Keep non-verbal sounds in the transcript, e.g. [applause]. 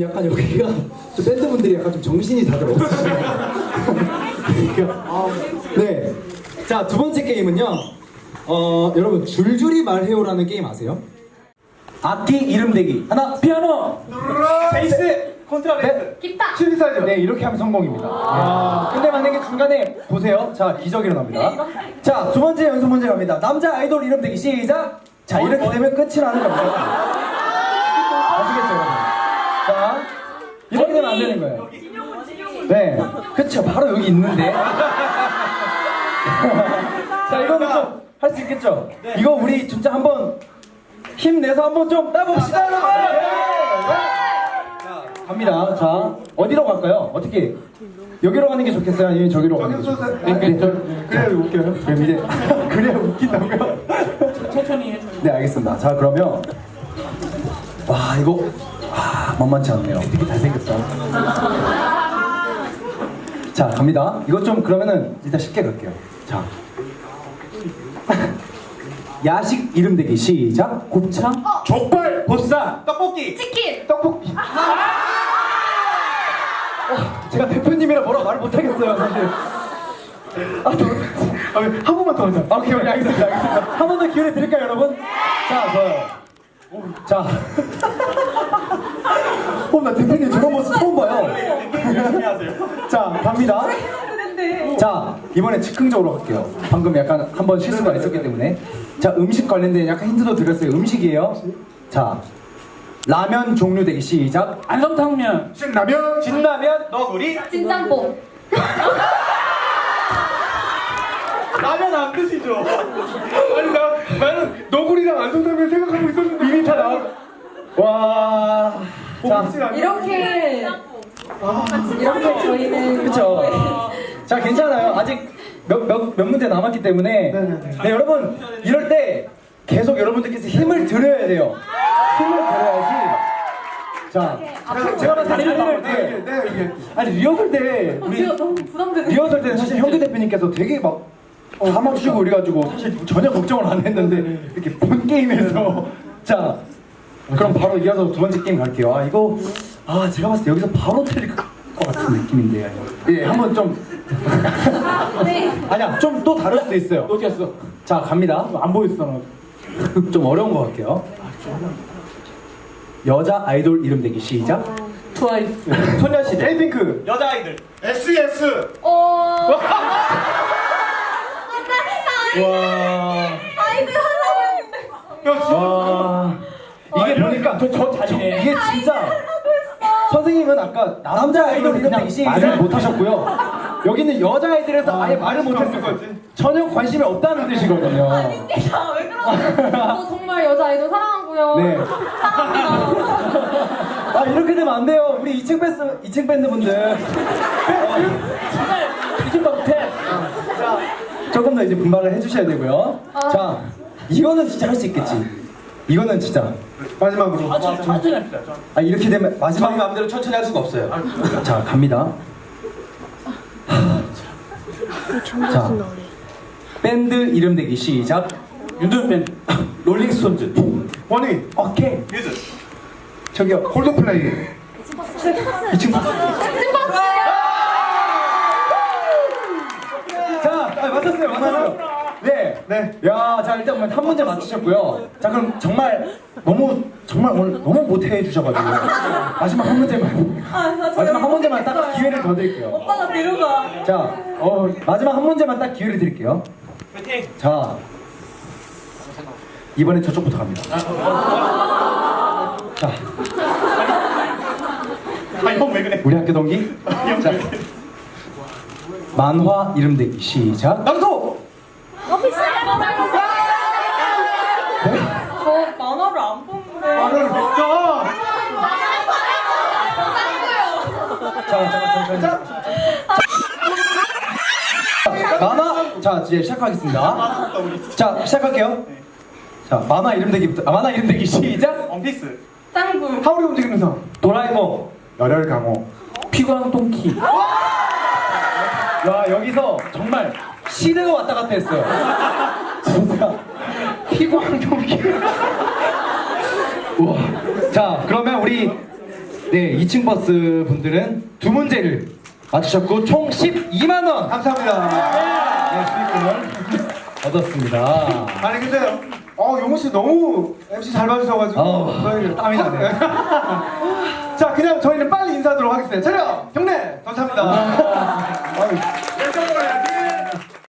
약간 여기가 좀 밴드 분들이 약간 좀 정신이 다들 없으시네요. 그러니까, 아, 네. 자, 두 번째 게임은요. 어, 여러분, 줄줄이 말해요라는 게임 아세요? 악기 이름 대기. 하나, 피아노! 베이스! 콘트라베이스! 기타. 신사죠. 네, 이렇게 하면 성공입니다. 아, 근데 만약에 중간에 보세요. 자, 기적이 일어납니다. 자, 두 번째 연습 문제 갑니다. 남자 아이돌 이름 대기 시작. 자, 이렇게 되면 끝이 나는 겁니다. 자, 이렇게 되면 안 되는 거예요. 네, 그쵸. 바로 여기 있는데. [laughs] 자, 이거는 좀 할 수 있겠죠? 이거 우리 진짜 한번 힘내서 한번 좀 따봅시다, 여러분! 네. 자, 갑니다. 자, 어디로 갈까요? 어떻게? 여기로 가는 게 좋겠어요? 아니면 저기로 가는 게 좋겠어요? 네, 네, 저, 그래 웃겨요. 그럼 이제 [laughs] 그래 웃긴다고요? 천천히 해. 네, 알겠습니다. 자, 그러면 와 이거 아, 만만치 않네요. 되게 잘생겼다. 자, 갑니다. 이거 좀 그러면은 일단 쉽게 갈게요. 자. [laughs] 야식 이름 대기 시작. 곱창. 족발, 보쌈, 떡볶이. 치킨. 떡볶이. 어, 제가 대표님이라 뭐라 말을 못하겠어요, 사실. 아, 저, 아, 한 번만 더 하자. 아, 오케이, 오케이, 알겠습니다, 알겠습니다. 한 번 더 기회를 드릴까요, 여러분? 자, 좋아요. 오, 자. [laughs] 어, 나 대표님 저런 모습 처음 봐요. 열심히 [laughs] 하세요. 자, 갑니다. 자, 이번에 즉흥적으로 갈게요. 방금 약간 한번 실수가 있었기 때문에. 자, 음식 관련된 약간 힌트도 드렸어요. 음식이에요. 자, 라면 종류 대기 시작. 안성탕면, 신라면, 진라면, 너구리. 진짬뽕. [laughs] 라면 안 드시죠? 아니 나 나는 너구리랑 안성탕면 생각하고 있었는데 이미 다 나와. 와. 자, 이렇게 이렇게 저희는 그쵸. 자, 괜찮아요. 아직 몇, 몇, 몇 문제 남았기 때문에. 네, 여러분, 이럴 때 계속 여러분들께서 힘을 들여야 돼요. 힘을 들여야지. 자, 제가 봤을 때 자리를 때, 아니, 리허설 때, 어, 우리 제가 너무 부담되는. 리허설 때는 사실 형규 대표님께서 되게 막, 다 맞추고 그래가지고 사실 전혀 걱정을 안 했는데, 이렇게 본 게임에서. [laughs] 자, 그럼 바로 이어서 두 번째 게임 갈게요. 아, 이거, 아, 제가 봤을 때 여기서 바로 틀릴 것 같은 느낌인데. 예, 한번 좀. [laughs] 네. 아니야, 좀 또 다를 수도 있어요. 어디였어? 자, 갑니다. 안 보였어 나. [laughs] 좀 어려운 거 갈게요. 여자 아이돌 이름 대기 시작. 트와이스. 소녀시대. 에이핑크. 여자 아이들. SES. 어. 와. 아이들 하려고 했는데. 와. 이게 보니까 저, 저 자신해. 이게 진짜 선생님은 아까 남자 아이돌 시작 말을 못 하셨고요. [laughs] 여기는 여자 아이들에서 아 예 말을 못 했어요. 전혀 관심이 없다는 뜻이거든요. 아닙니다. 왜 그러세요? 저 정말 여자 아이돌 사랑하고요. 네. 사랑합니다. 아 이렇게 되면 안 돼요. 우리 2층 밴드 2층 밴드 분들. 이제 못해. 자, 조금 더 이제 분발을 해주셔야 되고요. 아. 자, 이거는 진짜 할 수 있겠지. 이거는 진짜 마지막으로. 아, 저 천천히 합시다. 아 이렇게 되면 마지막 마음대로 천천히 할 수가 없어요. 자 갑니다. 자 밴드 이름 대기 시작. 윤두현 롤링스톤즈. 원희, 오케이. 뮤즈. 저기요. 콜드플레이. 2층. 찐 맞췄어요, 맞췄어요. 네, 네. 야, 자 일단 오늘 한 문제 맞추셨고요. 자 그럼 정말 너무 정말 오늘 너무 못해 주셔가지고 마지막 한 문제만 아, 나 마지막 한 문제만 딱. 기회를 더 드릴게요. 오빠가 데려가. 자, 어 마지막 한 문제만 딱 기회를 드릴게요. 파이팅. 자, 이번엔 저쪽부터 갑니다. 자, 아니 형왜 그래? 우리 학교 동기. 자, 만화 이름 대기 시작. 남도. 어피스. 저 만화를 안 보는데. 나를 믿자. 자, 잠깐, 잠깐, 잠깐. 만화, 자 이제 시작하겠습니다. 자 시작할게요. 자 만화 이름 대기부터, 아 만화 이름 대기 시작. 원피스. 짱구. 하울이 움직이는 성. 도라에몽. 열혈 강호. 피광동키. 야 여기서 정말 시대가 왔다 갔다 했어요. 진짜 피광 경기. 우와. 자 그러면 우리 네, 2층 버스 분들은 두 문제를 맞추셨고 총 12만 원 감사합니다. 네, 수익금을 얻었습니다. 아니 근데 어 용호 씨 너무 MC 잘 봐주셔가지고 어, 저희 땀이 나네요. [laughs] 자 그냥 저희는 빨리 인사하도록 하겠습니다. 차렷 경례 감사합니다.